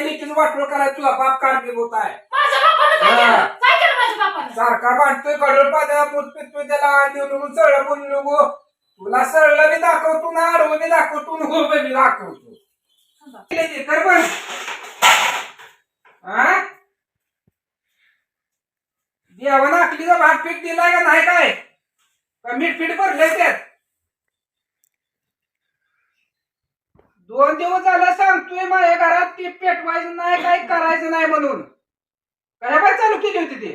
माझ्या लेकीचं वाटोळ करायला तुला बाप कारणीभूत आहे. माझ्या बापानं काय हा. केलं? काय केलं माझ्या बापानं? सारखा बांधतोय कडोळ पाण्याला मूत पितोय त्याला देऊ नको चढ बोलू नको. तुला सरळ बी दाखवतो ना आडवं बी दाखवतो ना उभं बी दाखवतो. केले ते, कर पण हा देवानं आखलीचा भाग पीक दिलाय का नाही काय? का मीठ पीठ भरलंय त्यात? दोन दिवस झालं सांगतोय माझ्या घरात की पेटवायचं नाही काय करायचं नाही म्हणून. काय बाय चालू केली होती ती?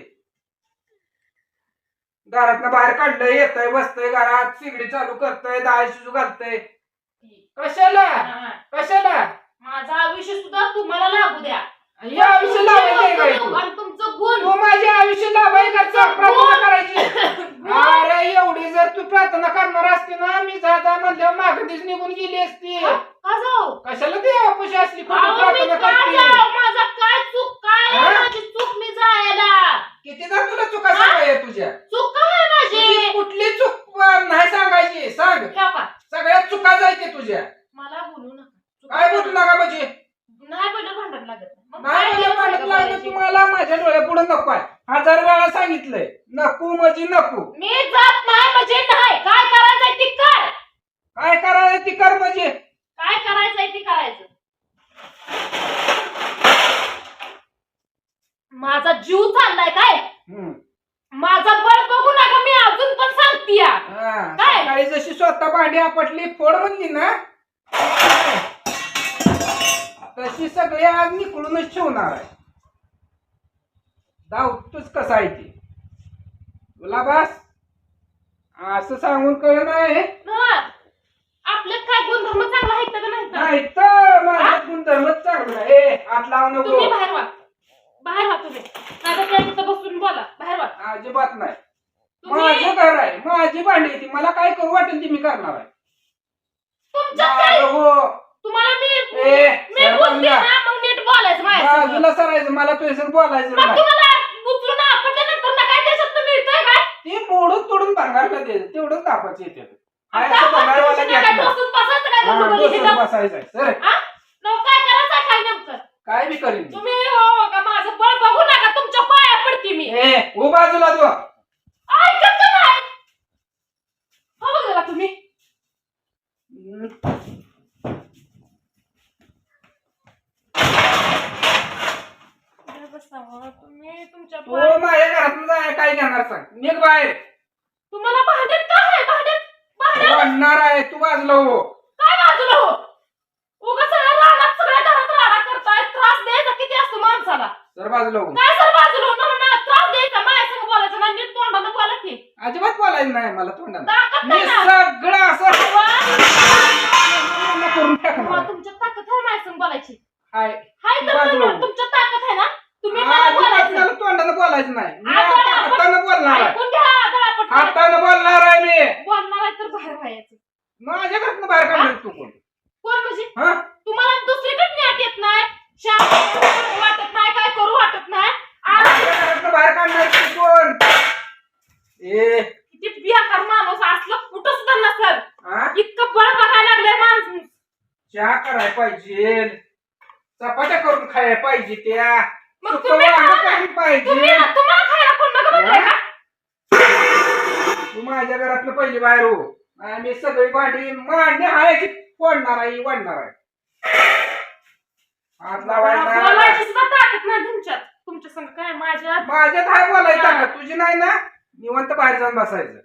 घरातनं बाहेर काढलंय येतंय बसतंय घरात सिगडी चालू करतंय डाळ शिजू घालतंय. कशाला. कशाला? माझा आयुष्य सुद्धा तुम्हाला लागू द्या. हे आयुष्य लावायचंय काय तू आणि तुमचं गुण. तू माझे आयुष्य लाभायचं प्रार्थना करायची? अरे एवढी जर तू प्रार्थना करणार असती ना मी जाता म्हणल्यावर मागणीच निघून गेली असती. का जाऊ कशाला देवापाशी असली खोटी अहो, मी प्रार्थना का करते जाऊ? माझा काय चूक काय आहे हा? माझी चूक मी जायला किती जर तुला चुका सांगाय तुझ्या चूक काय आहे तुझी माझी कुठली चूक अं, नाही सांगायची सांग ठेव का सगळ्या चुका जायचे तुझ्या मला बोलू नका चूक काय बोलू नका म्हणजे नाही बोललं भांडण लागत नाही. मग नाही काय मला केलं पाण्यात सगळं लागलं बोलायची? तुम्हाला माझ्या डोळ्या पुढे नको आहे. हजार वेळा सांगितलंय. नको म्हणजे नको. मी जात नाही म्हणजे नाही. काय करायचंय ती कर. काय करायचं ती कर म्हणजे. काय करायचंय ती करायचं. माझा जीव चाललाय काय? हम्म. माझा बळ बघू नका मी अजून पण सांगते हा, काय? सकाळी जशी स्वतः भांडी आपटली फोड म्हणली ना. तशी सगळी आज निकडूनच ठेवणार आहे. धावतोच कसा आहे ती? तुला बस. असं सांगून कळ नाही. आपल्यात काय गुणधर्म चांगला आहे का नाही तर? नाही तर माझा गुणधर्मच चांगला आहे. ए, हात लावू नको. तुम्ही बाहेर व्हा बाहेर व्हा तुम्ही. नाही तर त्या तिथं बसून बोला. बाहेर व्हा अजिबात नाही. तुम्ही माझं घर आहे. माझी भांडी आहे ती. मला काय करू वाटेल ती मी करणार आहे. तुमच्यात काय? माझं हो. तुम्हाला मी ए, मी सरपंच बोलते जा. ना मग नीट बोलायचं. बाजूला सरायचं. मला तुझ्यासंग बोलायचं मग नाही. तुम्हाला उचलून आपटल्यानंतर ना काय त्याच्यात मिळतंय काय ती मोडून तोडून भांगारला दे तेवढंच दापाचे येते काय असं भंगारवाला घेत काय नाही. हा, इथं? बसायचं आहे. सर हा? काय बी करीन मी. हो का माझं बळ बघू नका तुमच्या पाया पडते मी ए हो बाजूला तू ऐकत का नाही हो तुम्ही तुमच्या माझ्या घरातून काय घेणार सांग निघ बाहेर तुम्हाला भांड्यात काय आहे? भांड्यात भांड्यात वाढणार आहे तू बाजूला हो. काय बाजूला हो? उगा सगळ्या रानात सगळ्या घरात राडा करताय. त्रास द्यायचा किती असतो माणसाला? सर बाजूला हो. काय सर बाजूला म्हणा? त्रास द्यायचा. माझ्या संग बोलायचं नाही. नीट तोंडानं बोला की. अजिबात बोलायचं नाही मला तोंडात ताकद मी नाही ना. सगळं असं करून तुमच्या ताकद आहे माझ्या संग बोलायची. हाय. हाय तर बाजूला म्हणून हो. तुमच्या ताकद आहे ना? तुम्ही मला अजिबात बोलायचं मला तोंडानं बोलायचं नाही. मी आता आता आपण- हातानं बोलणार आहे. ऐकून घ्या. गळापट हातानं बोलणार आहे मी. बोलणार आहे तर बाहेर व्हायचं. माझ्या घरातनं बाहेर काढणार तू कोण? कोण म्हणजे? हा? तुम्हाला दुसरीकडे न्याट येत नाही. शांत वाटत नाही काय करू वाटत नाही. आज बाहेर काढणार तू कोण? ए. किती बियाकार माणूस असलं कुठं सुद्धा नसल. हा? इतकं बळ बघायला लागलंय माणूस. चहा करायला पाहिजे. चपात्या करून खायला पाहिजे त्या. मग सुकं तुम्ही वांगं खा ना. करून तुम्ही पाहिजे तुम्हाला खायला कोण बघ म्हणलंय का? तू माझ्या घरातलं पहिली बाहेर हो. आम्ही सगळी भांडी मांडी हायची फोडणार आहे वाढणार आहे. हात लावायला नाही मला. बोलायची सुद्धा ताकद नाही तुमच्यात. तुमच्या संग काय माझ्या माझ्यात हाय बोलायचं हा. तुझी नाही ना निवंत बाहेर जाऊन बसायचं.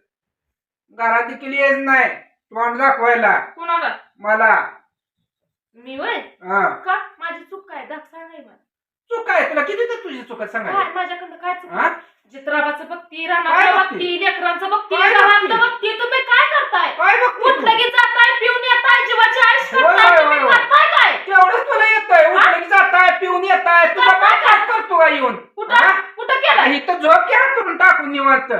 घरात देखील येत नाही तोंड दाखवायला. कोणाला? मला. मी वय हा. का? माझी चूक काय? दाख सांगाय मला चूक काय तुला. किती तर तुझी चूक आहे सांगायला काय? माझ्याकडनं काय हा? चित्राबाचं बघती काय रानातलं बघती? बघती लेकरांचं बघती काय बघती? बघती तुम्ही काय करताय? काय बघ उठलं की जाताय पिऊन येताय जीवाची आयुष होय, करताय होय, तुम्ही होय, होय. करताय काय? तेवढंच तुला येतंय. उठलं की जाताय पिऊन येताय. तुला काय काय? काय करतो का येऊन? कुठं? हा? कुठं केलं इथं झोप घ्या करून टाकून निवांत.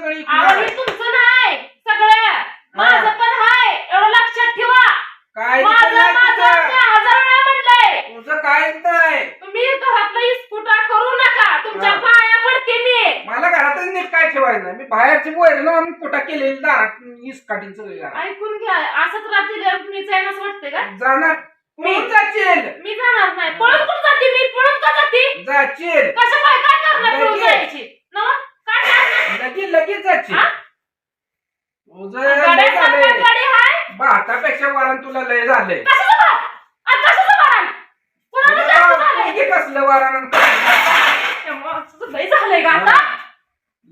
सगळं तुमचं नाही सगळं. माझं पण हाय एवढं लक्षात ठेवा. काय माझं तुम्ही घरातलं इस्कुटा करू नका. तुमच्या पाया पडते मी. मला घरातच नीट काय ठेवायचं मी बाहेरची बोयर कुठं केलेली दारात इसकाटीन सगळी ऐकून घ्या. असंच राहतील मी आहे ना असं वाटतंय का? जाणार. मी- कोण मी झालंय कशाचं बा आणि कशाचं बा कुणाला जास्त झालंय तुला कसलं वारण तेव्हा तुझं लय झालंय का आता.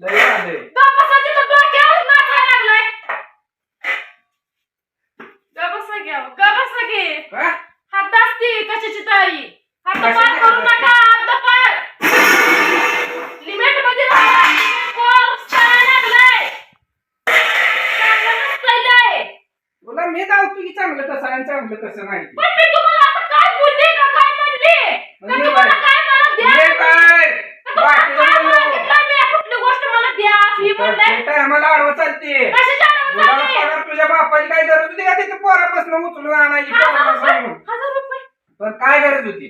लय झालंय. गप्पा तिथं डोक्यावर नाचायला लागलाय. गप्पा घ्या गप्पा घे का? हात असती कशाची तयारी? हात पार करू नका. चांगलं कसं नाही. ते. पण मी तुम्हाला आता काय बोलली का काय म्हणली? का म्हणजे तुम्हाला काय? काय मला द्या? म्हणजे काय? का तुम्हाला बाकीचं काय बोलू नको. मागितलं मी कुठली गोष्ट मला द्या? म्हणलंय त्या टायमाला आडवं चालते. कशाच्या तुला नावाने चालली? पगार तुझ्या बापाची काय गरज होती का? तिथे पोरापासून उचलून आणायची हजार पोराला रुपये सांगून हजार रुपये. पण काय गरज होती?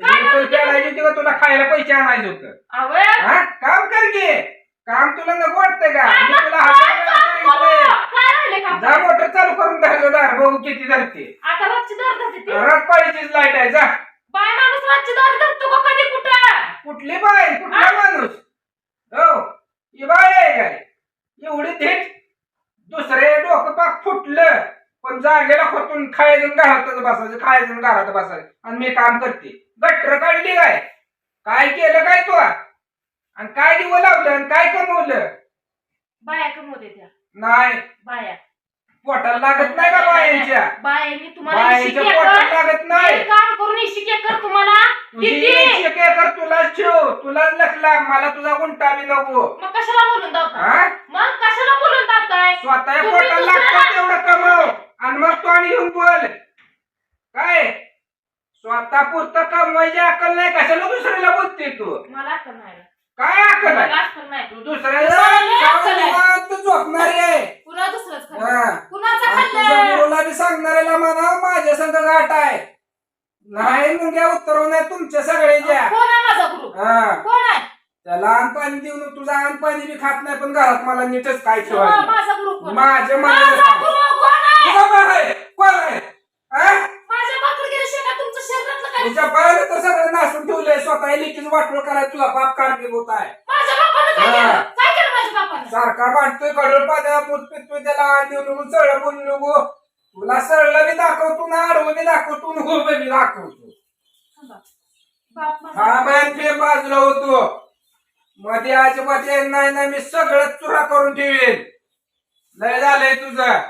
काय गरज होती? फेडायची होती का? तुला खायला पैसे आणायचे होतं. हा? काम कर की. काम तुला नको वाटतंय का? मी तुला हजार वेळा चालू सांगितलंय. करू? काय का? जा मोटर चालू करून धरलं दार बघू किती धरते आता रातची दार धरते ती. रात पाहिजेच लाइट आहे जा. बाय माणूस रातची दार धरतो का कधी कुठं? कुठली बाय? कुठला माणूस? हो ही बाय आहे काय? एवढी थेट दुसरे डोकं पाक फुटलं पण जागेला खोतून आणि घरातच बसायचं खायचं आणि घरात बसायचं. आणि मी काम करते. गटर काढली काय? काय केलं काय तू? आणि काय दिवं लावलं आणि काय कमवलं? बाया कमवते त्या. नाही. बाया. पोटाला लागत नाही का बायांच्या? बायांनी तुम्हाला बायांच्या पोटाला एकर लागत नाही. काम करून इशिक एकर तुम्हाला. तुझी किती एकशे एकर तुलाच ठेव. तुलाच लखला. मला तुझा गुंटा बी नको. मग कशाला बोलून दावता हा? मग कशाला बोलून दावताय स्वतः तुम्ही पोटाला दुसऱ्याला- लागतं तेवढं कमव. आणि मग तो आणि येऊन बोल. काय? स्वतः पुरतं कमवायची अक्कल नाही. कशाला दुसऱ्याला बोलते तू? मला अक्कल नाही. काय अक्कल मला आहे अक्कल नाही. तू दुसऱ्याला दुसऱ्याला अक्कल आहे. निवांत झोपणारी आहे कुणा दुसरंच हा. खाल्लं कुणाचं आणि तुझ्या खाल्लं गुरुला बी सांगणाऱ्याला म्हणा माझ्या संग गाठ आहे नाही मुंग्या उतरवण्या तुमच्या सगळ्याच्या कोण आहे माझा गुरु हा कोण आहे त्याला अनपाणी देऊन तुझा अनपाणी बी खात नाही पण घरात मला नीटच काय ठेवायचं. माझा गुरु कोण आहे? माझ्या मनाला माझा सांग. गुरु कोण आहे? तुझा कोण आहे? कोण आहे? हा? माझ्या बाकडे गेल्याशिवाय का तुमचं शरीरातलं काय? तुझ्या पायाने तर सगळं नासून ठेवलंय स्वतः लिखीच वाटोळ करायला तुझा बाप कारणीभूत होत आहे. माझ्या बापानं काय हा. केलं काय केलं माझ्या बापानं? सारखा भांडतोय कडोळ पाण्याला मूत पितोय त्याला आण देऊ नको चळ बोलू नको. तुला सरळ बी दाखवतो ना आडवं बी दाखवतो ना उभं बी दाखवतो. थांबा. बाप माझा हा बॅन फे बाजूला होतो. मध्ये अजिबात येत नाही ना मी सगळं चुरा करून ठेवेन. लय झालंय तुझं.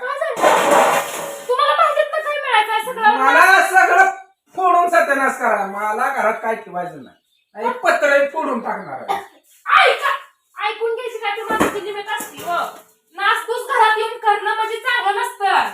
मला सगळं फोडून सत्यानाश करा. मला घरात काय ठेवायचं नाही. एक पत्र फोडून टाकणार ऐकून घ्यायची काय तर माणसाची लिमिट घरात येऊन करणं म्हणजे चांगलं नसतं.